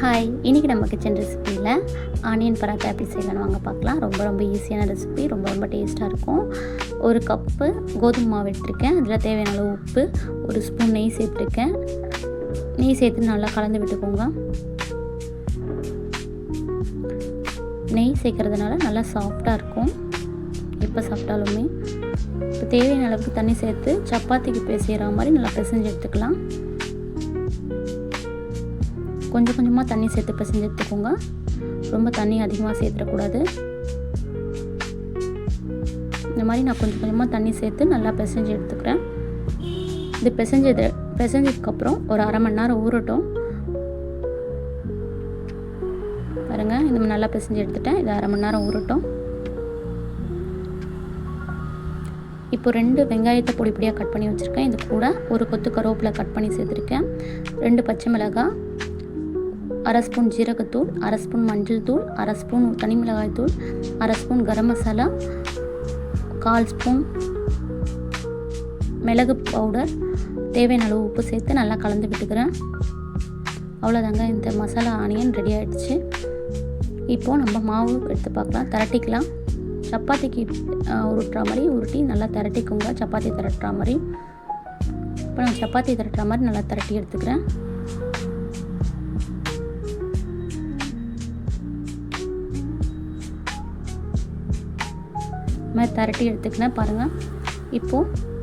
Hi இன்றைக்கி நம்ம kitchen ரெசிப்பியில் onion paratha எப்படி செய்யலாம்னு வாங்க பார்க்கலாம். ரொம்ப ரொம்ப ஈஸியான ரெசிபி ரொம்ப ரொம்ப டேஸ்ட்டாக இருக்கும். ஒரு கப்பு கோதுமை மாவு எடுத்திருக்கேன். அதில் தேவையான அளவு உப்பு ஒரு ஸ்பூன் நெய் சேர்த்துருக்கேன். நெய் சேர்த்து நல்லா கலந்து விட்டுக்கோங்க. நெய் சேர்க்கறதுனால நல்லா சாஃப்டாக இருக்கும். எப்போ சாப்பிட்டாலுமே இப்போ தேவையான அளவுக்கு தண்ணி சேர்த்து சப்பாத்திக்கு பேசுகிற மாதிரி நல்லா பிசைஞ்சு எடுத்துக்கலாம். கொஞ்சம் கொஞ்சமாக தண்ணி சேர்த்து பிசைஞ்சு எடுத்துக்கோங்க ரொம்ப தண்ணி அதிகமாக சேர்த்துடக்கூடாது. இந்த மாதிரி நான் கொஞ்சம் கொஞ்சமாக தண்ணி சேர்த்து நல்லா பிசைஞ்சு எடுத்துக்கிறேன். இது பிசைஞ்சது பிசைஞ்சதுக்கப்புறம் ஒரு அரை மணி நேரம் ஊறட்டும். பாருங்கள் இந்த மாதிரி நல்லா பிசைஞ்சு எடுத்துட்டேன். இது அரை மணி நேரம் ஊறட்டும். இப்போ ரெண்டு வெங்காயத்தை பொடி பொடியாக கட் பண்ணி வச்சுருக்கேன். இது கூட ஒரு கொத்து கருவேப்பிலை கட் பண்ணி சேர்த்துருக்கேன். ரெண்டு பச்சை மிளகாய் அரை ஸ்பூன் ஜீரகத்தூள் அரை ஸ்பூன் மஞ்சள் தூள் அரை ஸ்பூன் தனி மிளகாய் தூள் அரை ஸ்பூன் கரம் மசாலா கால் ஸ்பூன் மிளகு பவுடர் தேவையான அளவு உப்பு சேர்த்து நல்லா கலந்து விட்டுக்கிறேன். அவ்வளோதாங்க இந்த மசாலா ஆனியன் ரெடி ஆகிடுச்சு இப்போது நம்ம மாவு எடுத்து பார்க்கலாம் திரட்டிக்கலாம். சப்பாத்திக்கு உருட்டுற மாதிரி உருட்டி நல்லா திரட்டிக்குங்க சப்பாத்தி திரட்டுற மாதிரி. இப்போ நான் சப்பாத்தி திரட்டுற மாதிரி நல்லா திரட்டி எடுத்துக்கிறேன். மாதிரி திரட்டி எடுத்துக்கினேன் பாருங்கள் இப்போது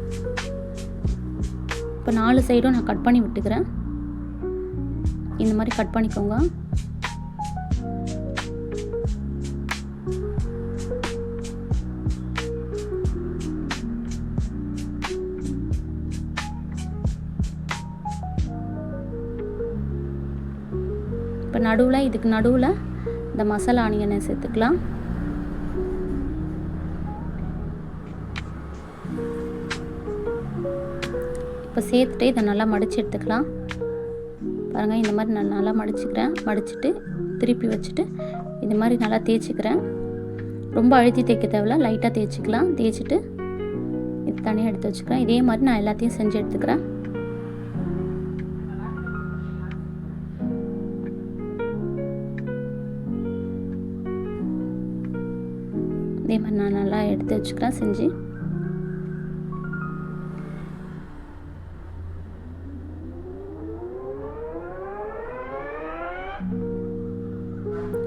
இப்போ நாலு சைடும் நான் கட் பண்ணி விட்டுக்கிறேன். இந்த மாதிரி கட் பண்ணிக்கோங்க. இப்போ நடுவில் இதுக்கு நடுவில் இந்த மசாலா ஆனியனை சேர்த்துக்கலாம். இப்போ சேர்த்துட்டு இதை நல்லா மடித்து எடுத்துக்கலாம். பாருங்கள் இந்த மாதிரி நான் நல்லா மடிச்சுக்கிறேன். மடிச்சுட்டு திருப்பி வச்சுட்டு இந்த மாதிரி நல்லா தேய்ச்சிக்கிறேன். ரொம்ப அழுத்தி தேய்க்க தேவையில்ல லைட்டாக தேய்ச்சிக்கலாம். தேய்ச்சிட்டு இது தனியாக எடுத்து வச்சுக்கிறேன். இதே மாதிரி நான் எல்லாத்தையும் செஞ்சு எடுத்துக்கிறேன். இதே மாதிரி நான் நல்லா எடுத்து வச்சுக்கிறேன் செஞ்சு.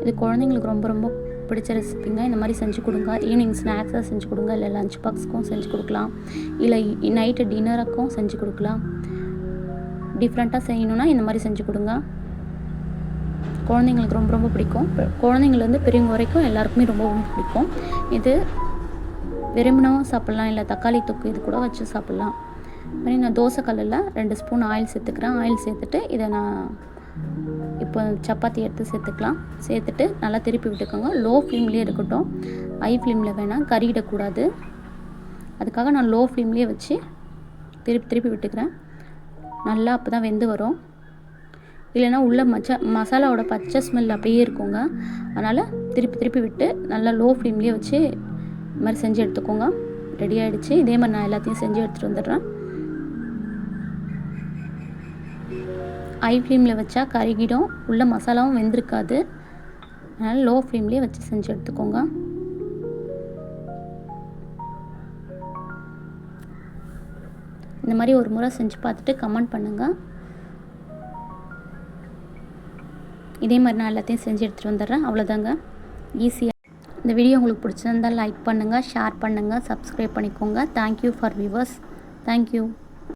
இது குழந்தைங்களுக்கு ரொம்ப ரொம்ப பிடிச்ச ரெசிபிங்க இந்த மாதிரி செஞ்சு கொடுங்க. ஈவினிங் ஸ்நாக்ஸாக செஞ்சு கொடுங்க. இல்லை லஞ்ச் பாக்ஸ்க்கும் செஞ்சு கொடுக்கலாம். இல்லை நைட்டு டின்னருக்கும் செஞ்சு கொடுக்கலாம். டிஃப்ரெண்ட்டாக செய்யணுன்னா இந்த மாதிரி செஞ்சு கொடுங்க. குழந்தைங்களுக்கு ரொம்ப ரொம்ப பிடிக்கும். குழந்தைங்கலேருந்து பெரியவங்க வரைக்கும் எல்லாருக்குமே ரொம்ப ரொம்ப பிடிக்கும். இது விரும்பினவும் சாப்பிட்லாம். இல்லை தக்காளி தொக்கு இது கூட வச்சு சாப்பிட்லாம். மாதிரி நான் தோசை கல்லில் ரெண்டு ஸ்பூன் ஆயில் சேர்த்துக்கிறேன். ஆயில் சேர்த்துட்டு இதை நான் இப்போ சப்பாத்தி எடுத்து சேர்த்துக்கலாம். சேர்த்துட்டு நல்லா திருப்பி விட்டுக்கோங்க. லோ ஃப்ளேம்லேயே இருக்கட்டும். ஹை ஃப்ளேமில் வேணால் கறியிடக்கூடாது அதுக்காக நான் லோ ஃப்ளேம்லேயே வச்சு திருப்பி திருப்பி விட்டுக்கிறேன். நல்லா அப்போ தான் வெந்து வரும். இல்லைன்னா உள்ள மச்ச மசாலாவோட பச்சை ஸ்மெல் அப்படியே இருக்குங்க. அதனால் திருப்பி திருப்பி விட்டு நல்லா லோ ஃப்ளேம்லேயே வச்சு இது மாதிரி செஞ்சு எடுத்துக்கோங்க. ரெடி ஆகிடுச்சு இதே மாதிரி நான் எல்லாத்தையும் செஞ்சு எடுத்துகிட்டு வந்துடுறேன். ஹை ஃப்ளேமில் வச்சா கருகிடும். உள்ள மசாலாவும் வெந்திருக்காது. அதனால் லோ ஃப்ளேம்லேயே வச்சு செஞ்சு எடுத்துக்கோங்க. இந்த மாதிரி ஒரு முறை செஞ்சு பார்த்துட்டு கமெண்ட் பண்ணுங்கள் இதே மாதிரி நான் எல்லாத்தையும் செஞ்சு எடுத்துகிட்டு வந்துடுறேன். அவ்வளோதாங்க ஈஸியாக இந்த வீடியோ உங்களுக்கு பிடிச்சிருந்தால் லைக் பண்ணுங்கள் ஷேர் பண்ணுங்கள் சப்ஸ்கிரைப் பண்ணிக்கோங்க. Thank you for viewers thank you